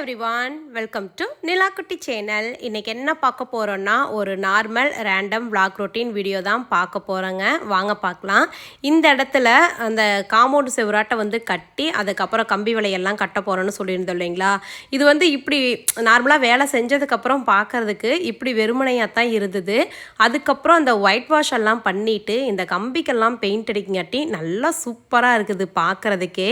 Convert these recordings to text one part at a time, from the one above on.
Everyone welcome to Nilakutty channel இன்றைக்கி என்ன பார்க்க போகிறோன்னா ஒரு normal random vlog routine video தான் பார்க்க போகிறோங்க வாங்க பார்க்கலாம். இந்த இடத்துல அந்த காம்பவுண்ட் செவராட்டை வந்து கட்டி அதுக்கப்புறம் கம்பி விலையெல்லாம் கட்ட போகிறோன்னு சொல்லியிருந்தோம் இல்லைங்களா? இது வந்து இப்படி நார்மலாக வேலை செஞ்சதுக்கப்புறம் பார்க்கறதுக்கு இப்படி வெறுமனையாக தான் இருந்தது. அதுக்கப்புறம் அந்த ஒயிட் வாஷ் எல்லாம் பண்ணிவிட்டு இந்த கம்பிக்கெல்லாம் பெயிண்ட் அடிக்கங்காட்டி நல்லா சூப்பராக இருக்குது பார்க்குறதுக்கே.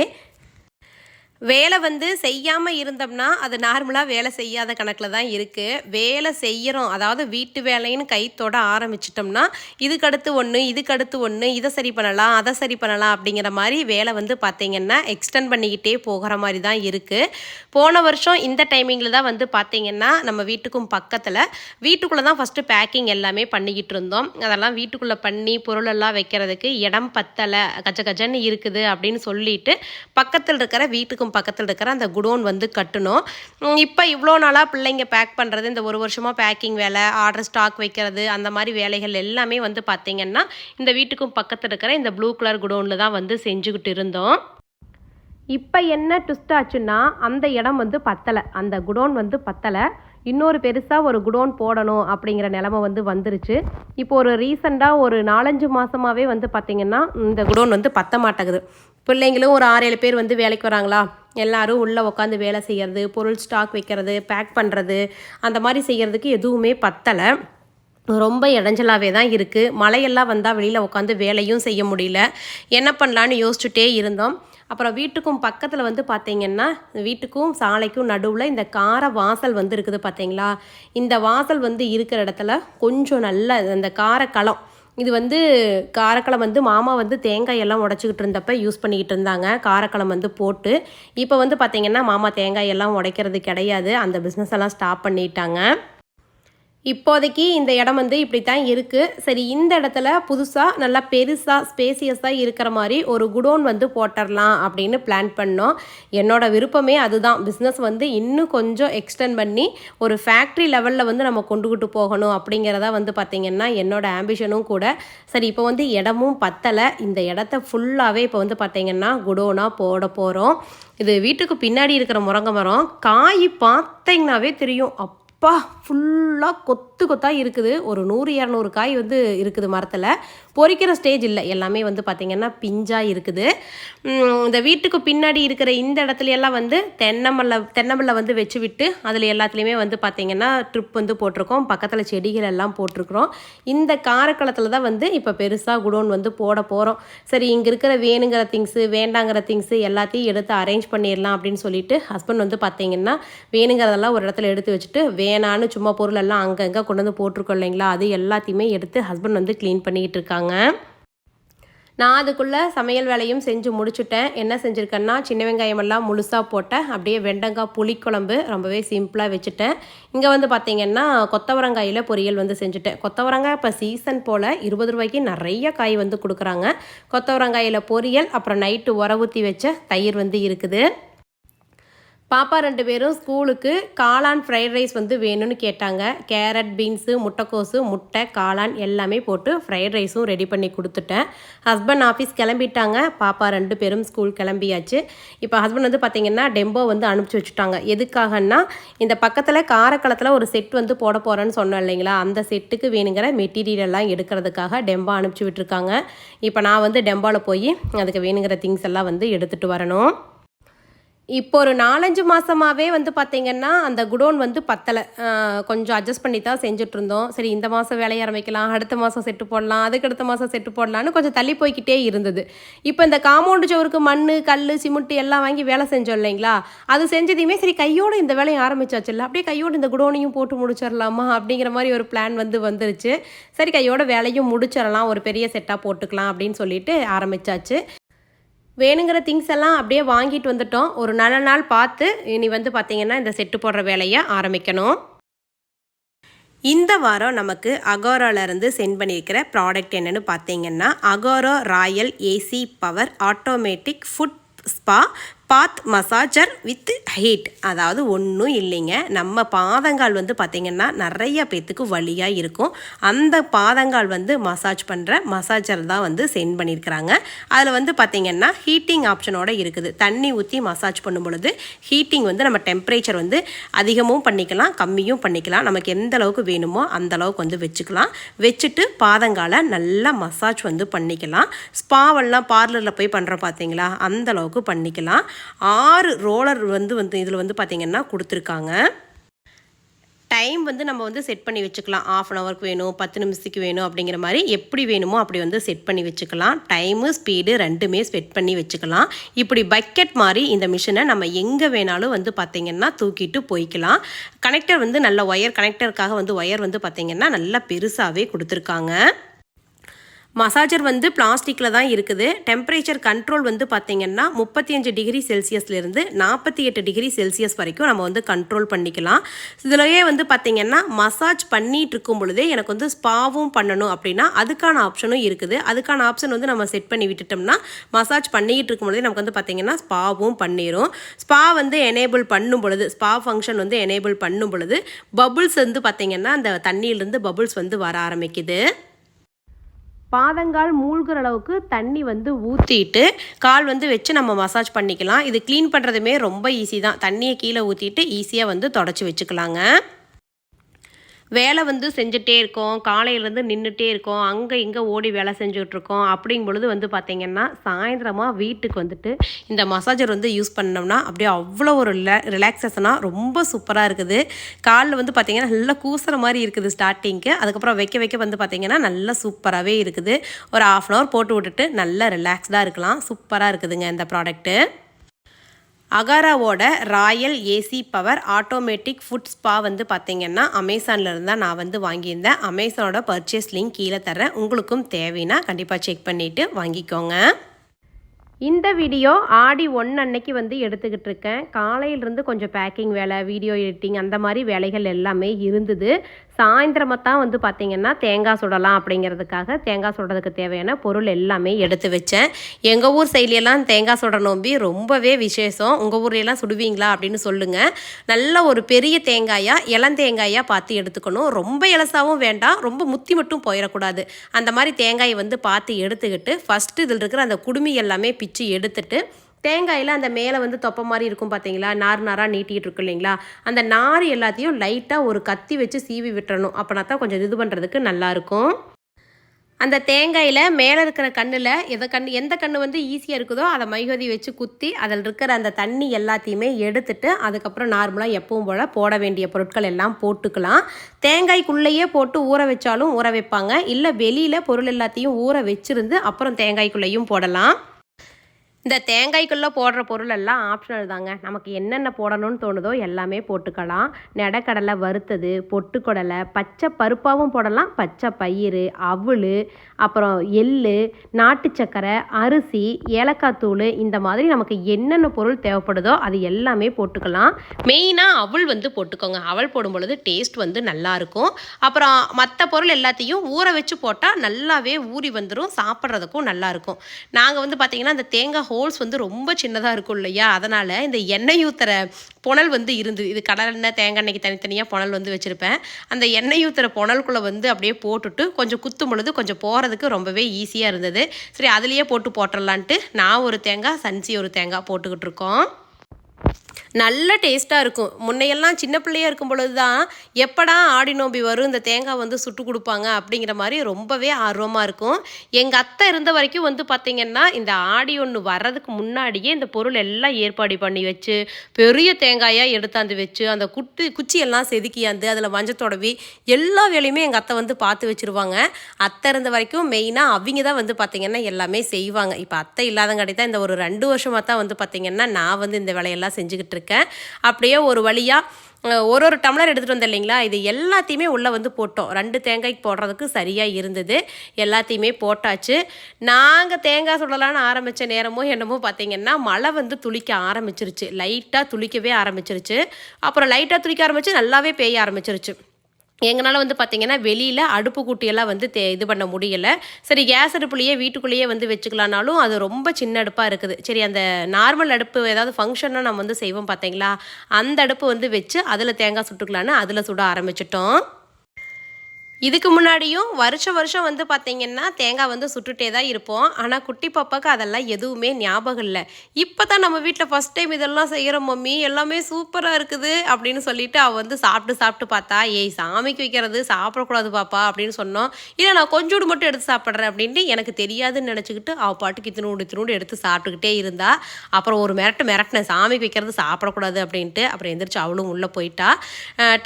வேலை வந்து செய்யாமல் இருந்தோம்னா அது நார்மலாக வேலை செய்யாத கணக்கில் தான் இருக்குது வேலை செய்கிறோம் அதாவது வீட்டு வேலைன்னு கைத்தொட ஆரம்பிச்சிட்டோம்னா இதுக்கடுத்து ஒன்று இதுக்கடுத்து ஒன்று இதை சரி பண்ணலாம் அதை சரி பண்ணலாம் அப்படிங்கிற மாதிரி வேலை வந்து பார்த்திங்கன்னா எக்ஸ்டெண்ட் பண்ணிக்கிட்டே போகிற மாதிரி தான் இருக்குது போன வருஷம் இந்த டைமிங்கில் தான் வந்து பார்த்திங்கன்னா நம்ம வீட்டுக்கும் பக்கத்தில் வீட்டுக்குள்ளே தான் ஃபஸ்ட்டு பேக்கிங் எல்லாமே பண்ணிக்கிட்டு இருந்தோம். அதெல்லாம் வீட்டுக்குள்ளே பண்ணி பொருளெல்லாம் வைக்கிறதுக்கு இடம் பத்தலை கஜ கஜன்னு இருக்குது அப்படின்னு சொல்லிட்டு பக்கத்தில் இருக்கிற வீட்டுக்கும் பக்கத்தில் இருக்கிற அந்த குடோன் வந்து கட்டணும். இப்போ இவ்வளோ நாளாக பிள்ளைங்க பேக் பண்ணுறது இந்த ஒரு வருஷமாக பேக்கிங் வேலை ஆர்டர் ஸ்டாக் வைக்கிறது அந்த மாதிரி வேலைகள் எல்லாமே வந்து பார்த்திங்கன்னா இந்த வீட்டுக்கும் பக்கத்தில் இருக்கிற இந்த ப்ளூ கலர் குடோனில் தான் வந்து செஞ்சுக்கிட்டு இருந்தோம். இப்போ என்ன ட்விஸ்ட் ஆச்சுன்னா அந்த இடம் வந்து பத்தலை. அந்த குடோன் வந்து பத்தலை. இன்னொரு பெருசாக ஒரு குடோன் போடணும் அப்படிங்கிற நிலமை வந்து வந்துருச்சு. இப்போ ஒரு ரீசெண்டாக ஒரு நாலஞ்சு மாதமாகவே வந்து பார்த்திங்கன்னா இந்த குடோன் வந்து பத்த மாட்டேங்குது. பிள்ளைங்களும் ஒரு ஆறு ஏழு பேர் வந்து வேலைக்கு வராங்களா? எல்லாரும் உள்ளே உட்காந்து வேலை செய்கிறது பொருள் ஸ்டாக் வைக்கிறது பேக் பண்ணுறது அந்த மாதிரி செய்கிறதுக்கு எதுவுமே பத்தலை. ரொம்ப இடைஞ்சலாகவே தான் இருக்குது மழையெல்லாம் வந்தால் வெளியில் உட்காந்து வேலையும் செய்ய முடியல. என்ன பண்ணலான்னு யோசிச்சுட்டே இருந்தோம். அப்புறம் வீட்டுக்கும் பக்கத்தில் வந்து பார்த்தீங்கன்னா வீட்டுக்கும் சாலைக்கும் நடுவில் இந்த கார வாசல் வந்து இருக்குது பார்த்தீங்களா இந்த வாசல் வந்து இருக்கிற இடத்துல கொஞ்சம் நல்ல அந்த காரக்களம் இது வந்து காரக்களம் வந்து மாமா வந்து தேங்காய் எல்லாம் உடச்சிக்கிட்டு இருந்தப்ப யூஸ் பண்ணிக்கிட்டு இருந்தாங்க. காரக்களம் வந்து போட்டு இப்போ வந்து பார்த்திங்கன்னா மாமா தேங்காய் எல்லாம் உடைக்கிறது கிடையாது. அந்த பிஸ்னஸ் எல்லாம் ஸ்டாப் பண்ணிட்டாங்க. இப்போதைக்கு இந்த இடம் வந்து இப்படி தான் இருக்குது சரி இந்த இடத்துல புதுசாக நல்லா பெருசாக ஸ்பேசியஸாக இருக்கிற மாதிரி ஒரு குடோன் வந்து போட்டுடலாம் அப்படின்னு பிளான் பண்ணோம். என்னோடய விருப்பமே அதுதான். பிஸ்னஸ் வந்து இன்னும் கொஞ்சம் எக்ஸ்டெண்ட் பண்ணி ஒரு ஃபேக்ட்ரி லெவலில் வந்து நம்ம கொண்டுகிட்டு போகணும் அப்படிங்கிறத வந்து பார்த்திங்கன்னா என்னோடய ஆம்பிஷனும் கூட. சரி இப்போ வந்து இடமும் பத்தலை. இந்த இடத்த ஃபுல்லாகவே இப்போ வந்து பார்த்திங்கன்னா குடோனாக போட போகிறோம் இது வீட்டுக்கு பின்னாடி இருக்கிற முருங்கை மரம் காய் பார்த்தீங்கன்னாவே தெரியும். அப் அப்பா ஃபுல்லாக கொத்து கொத்து கொத்தாக இருக்குது. ஒரு நூறு இரநூறு காய் வந்து இருக்குது மரத்தில். பொறிக்கிற ஸ்டேஜ் இல்லை. எல்லாமே வந்து பார்த்திங்கன்னா பிஞ்சாக இருக்குது. இந்த வீட்டுக்கு பின்னாடி இருக்கிற இந்த இடத்துல எல்லாம் வந்து தென்னமல்ல தென்னமல்ல வந்து வச்சு விட்டு அதில் எல்லாத்துலேயுமே வந்து பார்த்திங்கன்னா ட்ரிப் வந்து போட்டிருக்கோம். பக்கத்தில் செடிகள் எல்லாம் போட்டிருக்கிறோம். இந்த காரக்களத்தில் தான் வந்து இப்போ பெருசாக குடோன் வந்து போட போகிறோம் சரி இங்கே இருக்கிற வேணுங்கிற திங்ஸு வேண்டாங்கிற திங்ஸு எல்லாத்தையும் எடுத்து அரேஞ்ச் பண்ணிடலாம் அப்படின்னு சொல்லிட்டு ஹஸ்பண்ட் வந்து பார்த்தீங்கன்னா வேணுங்கிறதெல்லாம் ஒரு இடத்துல எடுத்து வச்சுட்டு வேணான்னு சும்மா பொருள் எல்லாம் அங்கங்கே கொண்டு வந்து போட்டிருக்கோம் இல்லைங்களா? அது எல்லாத்தையுமே எடுத்து ஹஸ்பண்ட் வந்து க்ளீன் பண்ணிக்கிட்டு இருக்காங்க நான் அதுக்குள்ளே சமையல் வேலையும் செஞ்சு முடிச்சுட்டேன். என்ன செஞ்சுருக்கேன்னா சின்ன வெங்காயம் எல்லாம் முழுசாக போட்டேன். அப்படியே வெண்டங்காய் புளிக்குழம்பு ரொம்பவே சிம்பிளாக வச்சுட்டேன். இங்கே வந்து பார்த்திங்கன்னா கொத்தவரங்காயில் பொரியல் வந்து செஞ்சுட்டேன். கொத்தவரங்காய் இப்போ சீசன் போல் இருபது ரூபாய்க்கு நிறைய காய் வந்து கொடுக்குறாங்க. கொத்தவரங்காயில் பொரியல் அப்புறம் நைட்டு உர ஊற்றி வச்ச தயிர் வந்து இருக்குது. பாப்பா ரெண்டு பேரும் ஸ்கூலுக்கு காளான் ஃப்ரைட் ரைஸ் வந்து வேணும்னு கேட்டாங்க. கேரட் பீன்ஸு முட்டைக்கோஸு முட்டை காளான் எல்லாமே போட்டு ஃப்ரைட் ரைஸும் ரெடி பண்ணி கொடுத்துட்டேன். ஹஸ்பண்ட் ஆஃபீஸ் கிளம்பிட்டாங்க. பாப்பா ரெண்டு பேரும் ஸ்கூல் கிளம்பியாச்சு. இப்போ ஹஸ்பண்ட் வந்து பார்த்திங்கன்னா டெம்போ வந்து அனுப்பிச்சி வச்சுட்டாங்க. எதுக்காகன்னா இந்த பக்கத்தில் காரக்களத்தில் ஒரு செட் வந்து போட போகிறேன்னு சொன்னோம் இல்லைங்களா? அந்த செட்டுக்கு வேணுங்கிற மெட்டீரியல் எல்லாம் எடுக்கிறதுக்காக டெம்போ அனுப்பிச்சி விட்டுருக்காங்க. இப்போ நான் வந்து டெம்போவில் போய் அதுக்கு வேணுங்கிற திங்ஸ் எல்லாம் வந்து எடுத்துகிட்டு வரணும். இப்போ ஒரு நாலஞ்சு மாதமாகவே வந்து பார்த்திங்கன்னா அந்த குடோன் வந்து பத்தலை. கொஞ்சம் அட்ஜஸ்ட் பண்ணி தான் செஞ்சுட்டு இருந்தோம் சரி இந்த மாதம் வேலையை ஆரம்பிக்கலாம் அடுத்த மாதம் செட்டு போடலாம் அதுக்கு அடுத்த மாதம் செட்டு போடலான்னு கொஞ்சம் தள்ளி போய்க்கிட்டே இருந்தது. இப்போ இந்த காம்பவுண்டு சோருக்கு மண் கல் சிமெண்ட் எல்லாம் வாங்கி வேலை செஞ்சோம் இல்லைங்களா? அது செஞ்சதையுமே சரி கையோடு இந்த வேலையை ஆரம்பிச்சாச்சுல்ல அப்படியே கையோடு இந்த குடோனையும் போட்டு முடிச்சிடலாமா அப்படிங்கிற மாதிரி ஒரு பிளான் வந்து வந்துருச்சு. சரி கையோட வேலையும் முடிச்சிடலாம் ஒரு பெரிய செட்டாக போட்டுக்கலாம் அப்படின்னு சொல்லிட்டு ஆரம்பிச்சாச்சு. வேணுங்கிற திங்ஸ் எல்லாம் அப்படியே வாங்கிட்டு வந்துட்டோம். ஒரு நல்ல நாள் பார்த்து இனி வந்து பார்த்திங்கன்னா இந்த செட்டு போடுற வேலையை ஆரம்பிக்கணும். இந்த வாரம் நமக்கு அகோராலேருந்து சென்ட் பண்ணியிருக்கிற ப்ராடக்ட் என்னென்னு பார்த்தீங்கன்னா Agaro royal AC power automatic foot spa bath massager with heat. அதாவது ஒன்றும் இல்லைங்க. நம்ம பாதங்கால் வந்து பார்த்திங்கன்னா நிறைய பேத்துக்கு வழியாக இருக்கும். அந்த பாதங்கால் வந்து மசாஜ் பண்ணுற மசாஜர் தான் வந்து சென்ட் பண்ணியிருக்கிறாங்க அதில் வந்து பார்த்திங்கன்னா ஹீட்டிங் ஆப்ஷனோட இருக்குது. தண்ணி ஊற்றி மசாஜ் பண்ணும் பொழுது ஹீட்டிங் வந்து நம்ம டெம்பரேச்சர் வந்து அதிகமும் பண்ணிக்கலாம் கம்மியும் பண்ணிக்கலாம். நமக்கு எந்த அளவுக்கு வேணுமோ அந்த அளவுக்கு வந்து வச்சுக்கலாம். வச்சுட்டு பாதங்காலை நல்லா மசாஜ் வந்து பண்ணிக்கலாம். ஸ்பாவெல்லாம் பார்லரில் போய் பண்ணுறோம் பார்த்தீங்களா அந்த அளவுக்கு பண்ணிக்கலாம். ஆறு ரோலர் வந்து வந்து இதில் வந்து பார்த்திங்கன்னா கொடுத்துருக்காங்க. டைம் வந்து நம்ம வந்து செட் பண்ணி வச்சுக்கலாம். ஆஃப் அன் ஹவருக்கு வேணும் பத்து நிமிஷத்துக்கு வேணும் அப்படிங்கிற மாதிரி எப்படி வேணுமோ அப்படி வந்து செட் பண்ணி வச்சுக்கலாம். டைமு ஸ்பீடு ரெண்டுமே செட் பண்ணி வச்சுக்கலாம். இப்படி பக்கெட் மாதிரி இந்த மிஷினை நம்ம எங்கே வேணாலும் வந்து பார்த்திங்கன்னா தூக்கிட்டு போய்க்கலாம். கனெக்டர் வந்து நல்ல ஒயர் கனெக்டருக்காக வந்து ஒயர் வந்து பார்த்திங்கன்னா நல்லா பெருசாகவே கொடுத்துருக்காங்க. மசாஜர் வந்து பிளாஸ்டிக்கில் தான் இருக்குது. டெம்பரேச்சர் கண்ட்ரோல் வந்து பார்த்திங்கன்னா முப்பத்தி அஞ்சு டிகிரி செல்சியஸ்லேருந்து நாற்பத்தி எட்டு டிகிரி செல்சியஸ் வரைக்கும் நம்ம வந்து கண்ட்ரோல் பண்ணிக்கலாம். இதிலேயே வந்து பார்த்திங்கன்னா மசாஜ் பண்ணிட்டு இருக்கும் பொழுதே எனக்கு வந்து ஸ்பாவும் பண்ணணும் அப்படின்னா அதுக்கான ஆப்ஷனும் இருக்குது. அதுக்கான ஆப்ஷன் வந்து நம்ம செட் பண்ணி விட்டுட்டோம்னா மசாஜ் பண்ணிக்கிட்டு இருக்கும் பொழுதே நமக்கு வந்து பார்த்திங்கன்னா ஸ்பாவும் பண்ணிடும் ஸ்பா வந்து எனேபிள் பண்ணும் பொழுது ஸ்பா ஃபங்க்ஷன் வந்து எனேபிள் பண்ணும் பொழுது பபுள்ஸ் வந்து பார்த்திங்கன்னா அந்த தண்ணியிலேருந்து பபுள்ஸ் வந்து வர ஆரம்பிக்குது. பாதங்கால் மூழ்கிற அளவுக்கு தண்ணி வந்து ஊற்றிட்டு கால் வந்து வச்சு நம்ம மசாஜ் பண்ணிக்கலாம். இது க்ளீன் பண்ணுறதுமே ரொம்ப ஈஸி தான். தண்ணியை கீழே ஊற்றிட்டு ஈஸியாக வந்து தொடச்சி வச்சுக்கலாங்க. வேலை வந்து செஞ்சுட்டே இருக்கோம் காலையிலேருந்து நின்றுட்டே இருக்கோம் அங்கே இங்கே ஓடி வேலை செஞ்சுட்ருக்கோம் அப்படிங்கும் பொழுது வந்து பார்த்திங்கன்னா சாயந்தரமாக வீட்டுக்கு வந்துட்டு இந்த மசாஜர் வந்து யூஸ் பண்ணோம்னா அப்படியே அவ்வளோ ஒரு ரிலாக்ஸேஷனாக ரொம்ப சூப்பராக இருக்குது. காலில் வந்து பார்த்திங்கன்னா நல்லா கூசுற மாதிரி இருக்குது ஸ்டார்டிங்க்கு அதுக்கப்புறம் வைக்க வைக்க வந்து பார்த்திங்கன்னா நல்லா சூப்பராகவே இருக்குது. ஒரு ஆஃப் அன் ஹவர் போட்டு விட்டுட்டு நல்லா ரிலாக்ஸ்டாக இருக்கலாம். சூப்பராக இருக்குதுங்க இந்த product அகாராவோட royal AC power automatic foot spa வந்து பார்த்தீங்கன்னா அமேசானில் இருந்தால் நான் வந்து வாங்கியிருந்தேன். அமேசானோட பர்ச்சேஸ் லிங்க் கீழே தரேன் உங்களுக்கும் தேவைன்னா கண்டிப்பாக செக் பண்ணிவிட்டு வாங்கிக்கோங்க. இந்த வீடியோ ஆடி ஒன்று அன்னைக்கு வந்து எடுத்துக்கிட்டு இருக்கேன். காலையிலேருந்து கொஞ்சம் பேக்கிங் வேலை வீடியோ எடிட்டிங் அந்த மாதிரி வேலைகள் எல்லாமே இருந்தது. சாயந்தரமாக தான் வந்து பார்த்திங்கன்னா தேங்காய் சுடலாம் அப்படிங்கிறதுக்காக தேங்காய் சுடுறதுக்கு தேவையான பொருள் எல்லாமே எடுத்து வச்சேன். எங்கள் ஊர் சைட்லையெல்லாம் தேங்காய் சுட நோம்பி ரொம்பவே விசேஷம். உங்கள் ஊர்லையெல்லாம் சுடுவீங்களா அப்படின்னு சொல்லுங்கள் நல்ல ஒரு பெரிய தேங்காயாக இளந்தேங்காயாக பார்த்து எடுத்துக்கணும். ரொம்ப இலசாவும் வேண்டாம். ரொம்ப முத்தி மட்டும் போயிடக்கூடாது. அந்த மாதிரி தேங்காயை வந்து பார்த்து எடுத்துக்கிட்டு ஃபஸ்ட்டு இதில் இருக்கிற அந்த குடுமி எல்லாமே பிச்சு எடுத்துட்டு தேங்காயில் அந்த மேலே வந்து தொப்பை மாதிரி இருக்கும் பார்த்தீங்களா நார் நாராக நீட்டிகிட்டு இருக்கு இல்லைங்களா? அந்த நார் எல்லாத்தையும் லைட்டாக ஒரு கத்தி வச்சு சீவி விட்டுறணும். அப்படின்னா தான் கொஞ்சம் இது பண்ணுறதுக்கு நல்லாயிருக்கும் அந்த தேங்காயில் மேலே இருக்கிற கண்ணில் எதை கண் எந்த கண் வந்து ஈஸியாக இருக்குதோ அதை மைகதி வச்சு குத்தி அதில் இருக்கிற அந்த தண்ணி எல்லாத்தையுமே எடுத்துட்டு அதுக்கப்புறம் நார்மலாக எப்பவும் போல் போட வேண்டிய பொருட்கள் எல்லாம் போட்டுக்கலாம். தேங்காய்க்குள்ளேயே போட்டு ஊற வச்சாலும் ஊற வைப்பாங்க. இல்லை வெளியில் பொருள் எல்லாத்தையும் ஊற வச்சிருந்து அப்புறம் தேங்காய்க்குள்ளேயும் போடலாம். இந்த தேங்காய்க்குள்ளே போடுற பொருள் எல்லாம் ஆப்ஷனல் தாங்க. நமக்கு என்னென்ன போடணும்னு தோணுதோ எல்லாமே போட்டுக்கலாம். நெடக்கடலை வறுத்தது பொட்டுக்கடலை பச்சை பருப்பாகவும் போடலாம். பச்சை பயிறு அவள் அப்புறம் எள் நாட்டு சக்கரை அரிசி ஏலக்காய் தூள் இந்த மாதிரி நமக்கு என்னென்ன பொருள் தேவைப்படுதோ அது எல்லாமே போட்டுக்கலாம். மெயினாக அவள் வந்து போட்டுக்கோங்க. அவள் போடும் பொழுது டேஸ்ட் வந்து நல்லாயிருக்கும். அப்புறம் மற்ற பொருள் எல்லாத்தையும் ஊற வச்சு போட்டால் நல்லாவே ஊறி வந்துடும் சாப்பிட்றதுக்கும் நல்லாயிருக்கும். நாங்கள் வந்து பார்த்திங்கன்னா இந்த தேங்காய் ஹோல்ஸ் வந்து ரொம்ப சின்னதாக இருக்கும் இல்லையா? அதனால் இந்த எண்ணெய் ஊற்றுற புனல் வந்து இருந்தது இது கடலெண்ணெய் தேங்காய் எண்ணெய்க்கு தனித்தனியாக புனல் வந்து வச்சுருப்பேன். அந்த எண்ணெய் ஊற்றுற புனலுக்குள்ளே வந்து அப்படியே போட்டுட்டு கொஞ்சம் குத்தும் பொழுது கொஞ்சம் போகிறதுக்கு ரொம்பவே ஈஸியாக இருந்தது. சரி அதுலேயே போட்டு போட்டுடலான்ட்டு நான் ஒரு தேங்காய் சன்சி ஒரு தேங்காய் போட்டுக்கிட்டு இருக்கோம். நல்ல டேஸ்ட்டாக இருக்கும். முன்னையெல்லாம் சின்ன பிள்ளையாக இருக்கும் பொழுது தான் எப்படா ஆடி நோம்பி வரும் இந்த தேங்காய் வந்து சுட்டு கொடுப்பாங்க அப்படிங்கிற மாதிரி ரொம்பவே ஆர்வமாக இருக்கும். எங்கள் அத்தை இருந்த வரைக்கும் வந்து பார்த்திங்கன்னா இந்த ஆடி ஒன்று வர்றதுக்கு முன்னாடியே இந்த பொருள் எல்லாம் ஏற்பாடு பண்ணி வச்சு பெரிய தேங்காயாக எடுத்தாந்து வச்சு அந்த குட்டு குச்சியெல்லாம் செதுக்கியாந்து அதில் மஞ்சள் தொடவி எல்லா வேலையுமே எங்கள் அத்தை வந்து பார்த்து வச்சுருவாங்க. அத்தை இருந்த வரைக்கும் மெயினாக அவங்க தான் வந்து பார்த்திங்கன்னா எல்லாமே செய்வாங்க. இப்போ அத்தை இல்லாதங்காட்டி தான் இந்த ஒரு ரெண்டு வருஷமாக தான் வந்து பார்த்திங்கன்னா நான் வந்து இந்த வேலையெல்லாம் செஞ்சுக்கிட்டு இருக்கேன் அப்படியே ஒரு வழியாக ஒரு ஒரு டம்ளர் எடுத்துகிட்டு வந்தேன் இல்லைங்களா? இது எல்லாத்தையுமே உள்ளே வந்து போட்டோம். ரெண்டு தேங்காய்க்கு போடுறதுக்கு சரியாக இருந்தது. எல்லாத்தையுமே போட்டாச்சு. நாங்கள் தேங்காய் சுடலான்னு ஆரம்பித்த நேரமோ என்னமோ பார்த்தீங்கன்னா மழை வந்து துளிக்க ஆரம்பிச்சிருச்சு. லைட்டாக துளிக்கவே ஆரம்பிச்சிருச்சு. அப்புறம் லைட்டாக துளிக்க ஆரம்பிச்சு நல்லாவே பெய்ய ஆரம்பிச்சிருச்சு. எங்களால் வந்து பார்த்திங்கன்னா வெளியில் அடுப்பு கூட்டியெல்லாம் வந்து தே இது பண்ண முடியலை. சரி கேஸ் அடுப்புலையே வீட்டுக்குள்ளேயே வந்து வச்சுக்கலானாலும் அது ரொம்ப சின்ன அடுப்பாக இருக்குது. சரி அந்த நார்மல் அடுப்பு ஏதாவது ஃபங்க்ஷனாக நம்ம வந்து செய்வோம் பார்த்தீங்களா அந்த அடுப்பு வந்து வச்சு அதில் தேங்காய் சுட்டுக்கலான்னு அதில் சுட ஆரம்பிச்சிட்டோம். இதுக்கு முன்னாடியும் வருஷம் வருஷம் வந்து பார்த்தீங்கன்னா தேங்காய் வந்து சுட்டுட்டே தான் இருப்போம். ஆனால் குட்டி பாப்பாவுக்கு அதெல்லாம் எதுவுமே ஞாபகம் இல்லை. இப்போ தான் நம்ம வீட்டில் ஃபஸ்ட் டைம் இதெல்லாம் செய்கிறோம் மம்மி எல்லாமே சூப்பராக இருக்குது அப்படின்னு சொல்லிட்டு அவள் வந்து சாப்பிட்டு சாப்பிட்டு பார்த்தா ஏய் சாமிக்கு வைக்கிறது சாப்பிடக்கூடாது பாப்பா அப்படின்னு சொன்னோம். இல்லை நான் கொஞ்சோடு மட்டும் எடுத்து சாப்பிட்றேன் அப்படின்ட்டு எனக்கு தெரியாதுன்னு நினச்சிக்கிட்டு அவள் பாட்டுக்கு இத்தினோடு இத்தினோடு எடுத்து சாப்பிட்டுக்கிட்டே இருந்தா. அப்புறம் ஒரு மிரட்டு மிரட்டினேன். சாமிக்கு வைக்கிறது சாப்பிடக்கூடாது அப்படின்ட்டு அப்புறம் எந்திரிச்சு அவளும் உள்ளே போயிட்டா.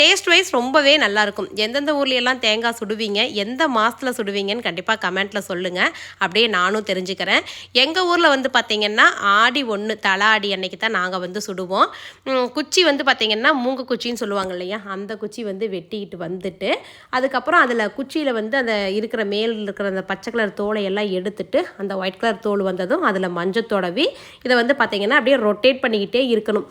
டேஸ்ட் வைஸ் ரொம்பவே நல்லாயிருக்கும் எந்தெந்த ஊர்லேயெல்லாம் தேங்காய் தேங்காய் சுடுவீங்க எந்த மாதத்தில் சுடுவீங்கன்னு கண்டிப்பாக கமெண்ட்டில் சொல்லுங்கள் அப்படியே நானும் தெரிஞ்சுக்கிறேன். எங்கள் ஊரில் வந்து பார்த்திங்கன்னா ஆடி ஒன்று தலை ஆடி அன்னைக்கு தான் நாங்கள் வந்து சுடுவோம். குச்சி வந்து பார்த்திங்கன்னா மூங்க குச்சின்னு சொல்லுவாங்க இல்லையா? அந்த குச்சி வந்து வெட்டிக்கிட்டு வந்துட்டு அதுக்கப்புறம் அதில் குச்சியில் வந்து அந்த இருக்கிற மேல் இருக்கிற அந்த பச்சை கலர் தோலை எல்லாம் எடுத்துட்டு அந்த ஒயிட் கலர் தோல் வந்ததும் அதில் மஞ்சள் தொடவி இதை வந்து பார்த்திங்கன்னா அப்படியே ரொட்டேட் பண்ணிக்கிட்டே இருக்கணும்.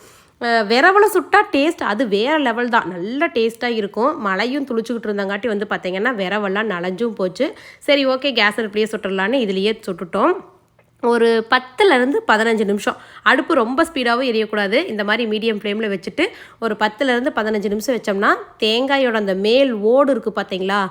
விரவல சுட்டா டேஸ்ட் அது வேறு லெவல் தான். நல்ல டேஸ்ட்டாக இருக்கும். மழையும் துளிச்சுக்கிட்டு இருந்தங்காட்டி வந்து பார்த்திங்கன்னா விரவெல்லாம் நனைஞ்சும் போச்சு. சரி ஓகே கேஸ் அடுப்புலேயே சுட்டுடலான்னு இதுலேயே சுட்டுட்டோம். ஒரு பத்துலேருந்து பதினஞ்சு நிமிஷம். அடுப்பு ரொம்ப ஸ்பீடாகவும் எரியக்கூடாது. இந்த மாதிரி மீடியம் ஃப்ளேமில் வச்சுட்டு ஒரு பத்துலேருந்து பதினஞ்சு நிமிஷம் வச்சோம்னா தேங்காயோட அந்த மேல் ஓடு இருக்குது பார்த்தீங்களா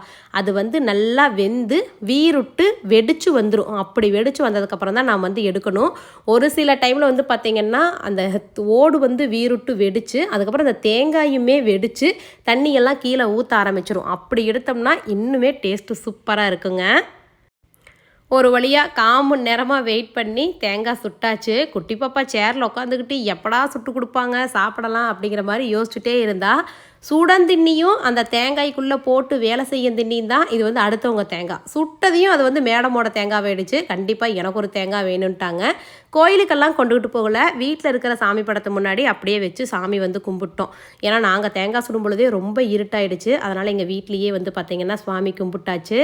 அது வந்து நல்லா வெந்து வீருட்டு வெடிச்சு வந்துடும் அப்படி வெடிச்சு வந்ததுக்கப்புறம் தான் நாம் வந்து எடுக்கணும். ஒரு சில டைமில் வந்து பார்த்திங்கன்னா அந்த ஓடு வந்து வீருட்டு வெடிச்சு அதுக்கப்புறம் அந்த தேங்காயுமே வெடிச்சு தண்ணியெல்லாம் கீழே ஊற்ற ஆரம்பிச்சிடும் அப்படி எடுத்தோம்னா இன்னுமே டேஸ்ட்டு சூப்பராக இருக்குங்க. ஒரு வழியாக காமன் நேரமாக வெயிட் பண்ணி தேங்காய் சுட்டாச்சு. குட்டி பாப்பா சேரில் உட்காந்துக்கிட்டு எப்படா சுட்டு கொடுப்பாங்க சாப்பிடலாம் அப்படிங்கிற மாதிரி யோசிச்சுட்டே இருந்தா சுடந்திண்ணியும் அந்த தேங்காய்க்குள்ளே போட்டு வேலை செய்யும் திண்ணியும் தான் இது வந்து அடுத்தவங்க தேங்காய். சுட்டதையும் அது வந்து மேடமோட தேங்காய் வேடிச்சு கண்டிப்பாக எனக்கு ஒரு தேங்காய் வேணும்ட்டாங்க. கோயிலுக்கெல்லாம் கொண்டுகிட்டு போகல. வீட்டில் இருக்கிற சாமி படத்தை முன்னாடி அப்படியே வச்சு சாமி வந்து கும்பிட்டோம். ஏன்னா நாங்கள் தேங்காய் சுடும் பொழுதே ரொம்ப இருட்டாயிடுச்சு. அதனால் எங்கள் வீட்லேயே வந்து பார்த்திங்கன்னா சுவாமி கும்பிட்டாச்சு.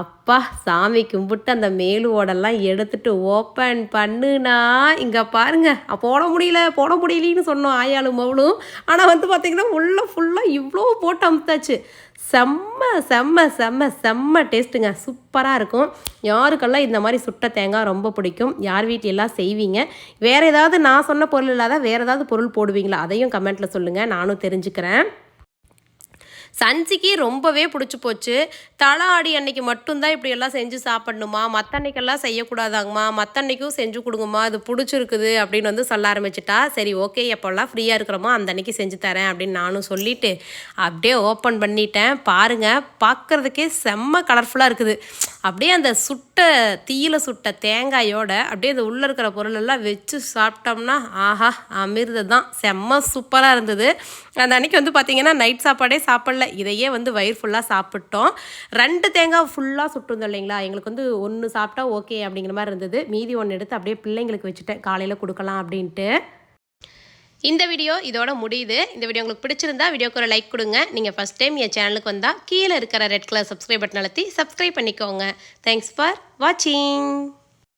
அப்பா சாமி கும்பிட்டு அந்த மேலுவோடெல்லாம் எடுத்துட்டு ஓப்பன் பண்ணுனா இங்கே பாருங்கள் போட முடியல போட முடியலன்னு சொன்னோம் ஆயாலும் மவளும். ஆனால் வந்து பார்த்திங்கன்னா உள்ளே ஃபுல்லாக இவ்வளோ போட்டு அமுத்தாச்சு. செம்ம செம்ம செம்ம செம்ம டேஸ்ட்டுங்க. சூப்பராக இருக்கும். யாருக்கெல்லாம் இந்த மாதிரி சுட்ட தேங்காய் ரொம்ப பிடிக்கும்? யார் வீட்டிலெல்லாம் செய்வீங்க? வேறு ஏதாவது நான் சொன்ன பொருள் இல்லாத வேறு ஏதாவது பொருள் போடுவீங்களா? அதையும் கமெண்ட்டில் சொல்லுங்கள் நானும் தெரிஞ்சுக்கிறேன். சன்சிக்கு ரொம்பவே பிடிச்சி போச்சு. தலை ஆடி அன்னைக்கு மட்டும்தான் இப்படி எல்லாம் செஞ்சு சாப்பிடணுமா? மற்ற அன்னைக்கெல்லாம் செய்யக்கூடாதாங்கம்மா? மற்ற அன்னைக்கும் செஞ்சு கொடுங்கம்மா அது பிடிச்சிருக்குது அப்படின்னு வந்து சொல்ல ஆரம்பிச்சிட்டா. சரி ஓகே எப்போல்லாம் ஃப்ரீயாக இருக்கிறோமோ அந்த அன்னைக்கு செஞ்சு தரேன் அப்படின்னு நானும் சொல்லிட்டு அப்படியே ஓப்பன் பண்ணிட்டேன். பாருங்கள் பார்க்குறதுக்கே செம்ம கலர்ஃபுல்லாக இருக்குது. அப்படியே அந்த சுட்ட தீயில சுட்ட தேங்காயோட அப்படியே அந்த உள்ளே இருக்கிற பொருளெல்லாம் வச்சு சாப்பிட்டோம்னா ஆஹா அமிர்தம் தான் செம்ம சூப்பராக இருந்தது. அந்த அன்னைக்கு வந்து பார்த்தீங்கன்னா நைட் சாப்பாடே சாப்பிடல. இதையே வந்து வயிறு ஃபுல்லாக சாப்பிட்டோம். ரெண்டு தேங்காய் ஃபுல்லாக சுட்டுருந்தோம் இல்லைங்களா? எங்களுக்கு வந்து ஒன்று சாப்பிட்டா ஓகே அப்படிங்கிற மாதிரி இருந்தது. மீதி ஒன்று எடுத்து அப்படியே பிள்ளைங்களுக்கு வச்சுட்டேன். காலையில் கொடுக்கலாம் அப்படின்ட்டு. இந்த வீடியோ இதோட முடியுது. இந்த வீடியோ உங்களுக்கு பிடிச்சிருந்தா வீடியோக்கு ஒரு லைக் கொடுங்க. நீங்கள் ஃபஸ்ட் டைம் என் சேனலுக்கு வந்தால் கீழே இருக்கிற ரெட் கலர் சப்ஸ்கிரைப் பட்டன் அழுத்தி சப்ஸ்கிரைப் பண்ணிக்கோங்க. தேங்க்ஸ் ஃபார் வாட்சிங்